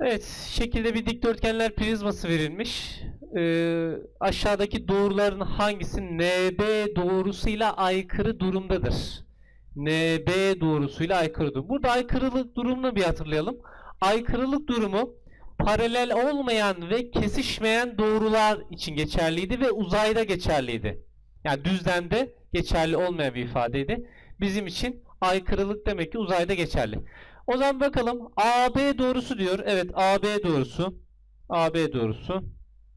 Evet, şekilde bir dikdörtgenler prizması verilmiş. Ee, aşağıdaki doğruların hangisi NB doğrusuyla aykırı durumdadır? NB doğrusuyla aykırı durum. Burada aykırılık durumunu bir hatırlayalım. Aykırılık durumu paralel olmayan ve kesişmeyen doğrular için geçerliydi ve uzayda geçerliydi. Yani düzlemde geçerli olmayan bir ifadeydi. Bizim için aykırılık demek ki uzayda geçerli. O zaman bakalım AB doğrusu diyor. Evet AB doğrusu. AB doğrusu.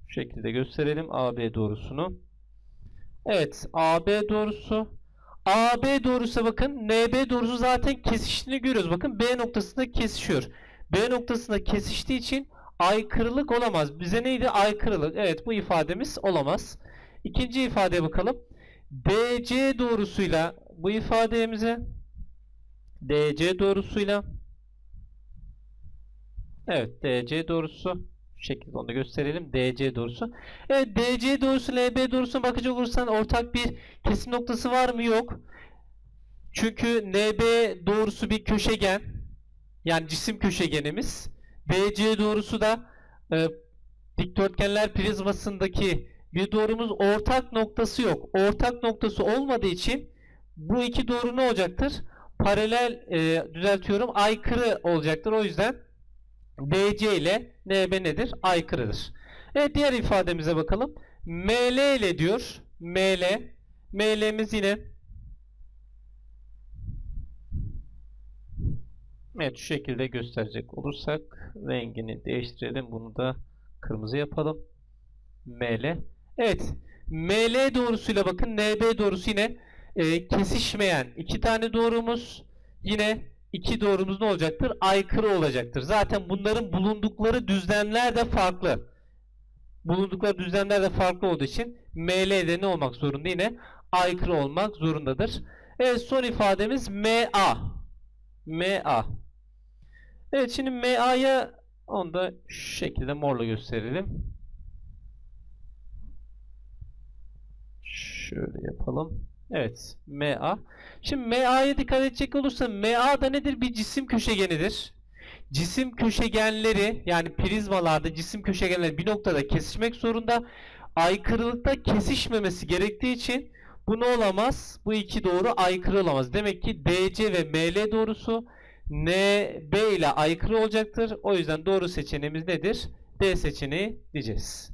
Şu şekilde gösterelim AB doğrusunu. Evet AB doğrusu. AB doğrusu bakın NB doğrusu zaten kesiştiğini görüyoruz. Bakın B noktasında kesişiyor. B noktasında kesiştiği için aykırılık olamaz. Bize neydi? Aykırılık. Evet bu ifademiz olamaz. İkinci ifadeye bakalım. DC doğrusuyla bu ifademize DC doğrusuyla Evet DC doğrusu şu şekilde onu da gösterelim. DC doğrusu. Evet DC doğrusu LB doğrusuna bakacak olursan ortak bir kesim noktası var mı? Yok. Çünkü NB doğrusu bir köşegen. Yani cisim köşegenimiz. DC doğrusu da e, dikdörtgenler prizmasındaki bir doğrumuz ortak noktası yok. Ortak noktası olmadığı için bu iki doğru ne olacaktır? Paralel e, düzeltiyorum aykırı olacaktır. O yüzden DC ile NB nedir? Aykırıdır. Evet diğer ifademize bakalım. ML ile diyor. ML. ML'miz yine Evet şu şekilde gösterecek olursak rengini değiştirelim. Bunu da kırmızı yapalım. ML. Evet. ML doğrusuyla bakın NB doğrusu yine e, kesişmeyen iki tane doğrumuz yine iki doğrumuz ne olacaktır? Aykırı olacaktır. Zaten bunların bulundukları düzlemler de farklı. Bulundukları düzlemler de farklı olduğu için ML'de ne olmak zorunda? Yine aykırı olmak zorundadır. Evet son ifademiz MA. MA. Evet şimdi MA'ya onu da şu şekilde morla gösterelim. Şöyle yapalım. Evet. MA. Şimdi MA'ya dikkat edecek olursa MA da nedir? Bir cisim köşegenidir. Cisim köşegenleri yani prizmalarda cisim köşegenleri bir noktada kesişmek zorunda. Aykırılıkta kesişmemesi gerektiği için bu ne olamaz? Bu iki doğru aykırı olamaz. Demek ki DC ve ML doğrusu NB ile aykırı olacaktır. O yüzden doğru seçeneğimiz nedir? D seçeneği diyeceğiz.